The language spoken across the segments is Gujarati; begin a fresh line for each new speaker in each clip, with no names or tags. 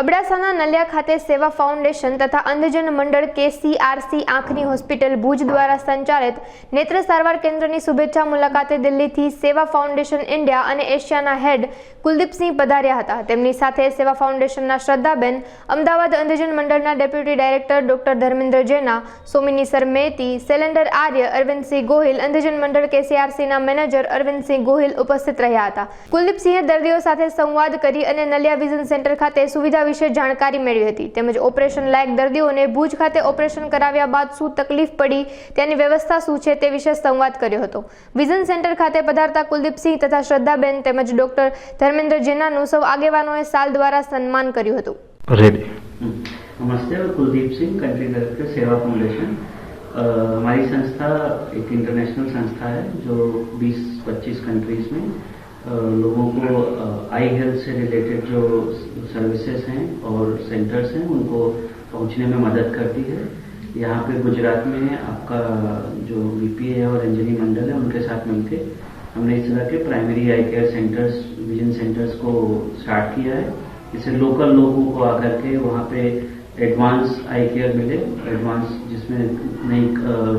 અબડાસાના નલિયા ખાતે સેવા ફાઉન્ડેશન તથા અંધજન મંડળ કેસીઆરસી આંખની હોસ્પિટલ ભુજ દ્વારા સંચાલિત નેત્ર સારવાર કેન્દ્રની શુભેચ્છા મુલાકાતે દિલ્હીથી સેવા ફાઉન્ડેશન ઇન્ડિયા અને એશિયાના હેડ કુલદીપસિંહ પધાર્યા હતા. તેમની સાથે સેવા ફાઉન્ડેશનના શ્રદ્ધાબેન અમદાવાદ અંધજન મંડળના ડેપ્યુટી ડાયરેક્ટર ડોક્ટર ધર્મેન્દ્ર જેના, સોમિનીસર મેતી, સેલેન્ડર આર્ય અરવિંદસિંહ ગોહિલ, અંધજન મંડળ કેસીઆરસીના મેનેજર અરવિંદસિંહ ગોહિલ ઉપસ્થિત રહ્યા હતા. કુલદીપસિંહે દર્દીઓ સાથે સંવાદ કરી અને નલિયા વિઝન સેન્ટર ખાતે સુવિધા વિશે જાણકારી મેળવી હતી તેમજ ઓપરેશન લાયક દર્દીઓને ભુજ ખાતે ઓપરેશન કરાવ્યા બાદ શું તકલીફ પડી તેની વ્યવસ્થા શું છે તે વિશે સંવાદ કર્યો હતો વિઝન સેન્ટર ખાતે પધારતા કુલદીપસિંહ તથા શ્રદ્ધાબેન તેમજ ડોક્ટર ધર્મેન્દ્ર જેનાનું સૌ આગેવાનોએ સાલ દ્વારા સન્માન કર્યું હતું
रेडी
नमस्ते मैं Kuldeep Singh country director Seva Foundation अ, हमारी संस्था एक इंटरनेशनल संस्था है जो 20-25 कंट्रीज में अ, लोगों को आई हेल्थ से रिलेटेड जो सर्विसेज़ हैं और सेंटर्स हैं, उनको पहुँचने में मदद करती है। यहाँ पे गुजरात में आपका जो वीपी है और अंजलि मंडल है, उनके साथ मिलके हमने इस तरह के primary eye care centres vision centres को स्टार्ट किया है। इससे लोकल लोगों को आकर के वहाँ पे एडवांस आई केयर मिले। एडवांस जिसमें नई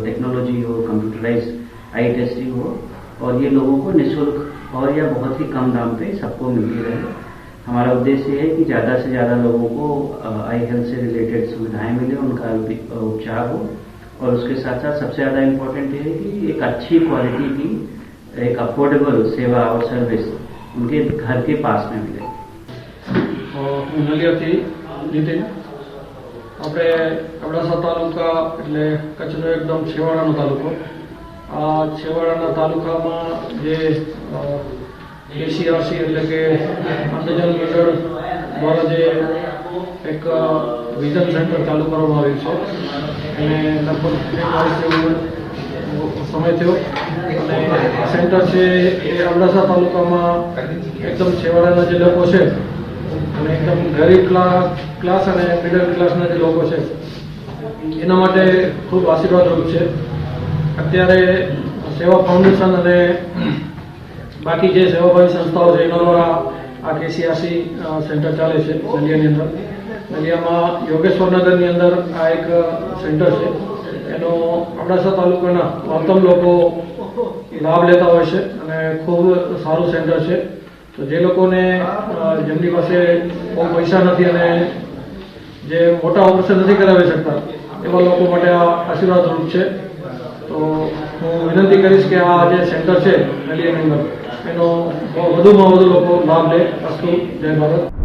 टेक्नोलॉजी हो कंप्यूटराइज आई टेस्टिंग हो। और ये लोगों को निःशुल्क और या बहुत ही कम दाम पे सबको मिलती रहे हमारा उद्देश्य ये है कि ज़्यादा से ज़्यादा लोगों को आई हेल्थ से रिलेटेड सुविधाएं मिले उनका भी, अ, उपचार हो और उसके साथ साथ सबसे ज़्यादा इम्पोर्टेंट ये है कि एक अच्छी क्वालिटी की एक अफोर्डेबल सेवा और सर्विस उनके घर के पास में मिले
અ, હું નલિયાથી નીતિન આપણે અબડાસા તાલુકા એટલે કચ્છનો એકદમ છેવાડાનો તાલુકો આ છેવાડાના તાલુકામાં જે એસીઆરસી એટલે કે અંધજન મંડળ દ્વારા જે એક વિઝન સેન્ટર ચાલુ કરવામાં આવ્યું છે. અને લગભગ સમય થયો. અને આ સેન્ટર છે એ અબડાસા તાલુકામાં એકદમ છેવાડાના જે લોકો છે અને એકદમ ગરીબ ક્લાસ અને મિડલ ક્લાસના જે લોકો છે, એના માટે ખૂબ આશીર્વાદરૂપ છે. અત્યારે સેવા ફાઉન્ડેશન અને બાકી જે સેવાભાવી સંસ્થાઓ છે, એના દ્વારા આ કેસીઆરસી સેન્ટર ચાલે છે નલિયાની અંદર. નલિયામાં યોગેશ્વરનગરની અંદર આ એક સેન્ટર છે. એનો અબડાસા તાલુકાના મહત્તમ લોકો લાભ લેતા હોય છે અને ખૂબ સારું સેન્ટર છે. તો જે લોકોને જેમની પાસે બહુ પૈસા નથી અને જે મોટા ઓપરેશન નથી કરાવી શકતા, એવા લોકો માટે આ આશીર્વાદરૂપ છે. તો હું વિનંતી કરીશ કે આ જે સેન્ટર છે નલિયા અંદર, એનો વધુમાં વધુ લોકો લાભ લે. અસ્તુ, જય ભારત.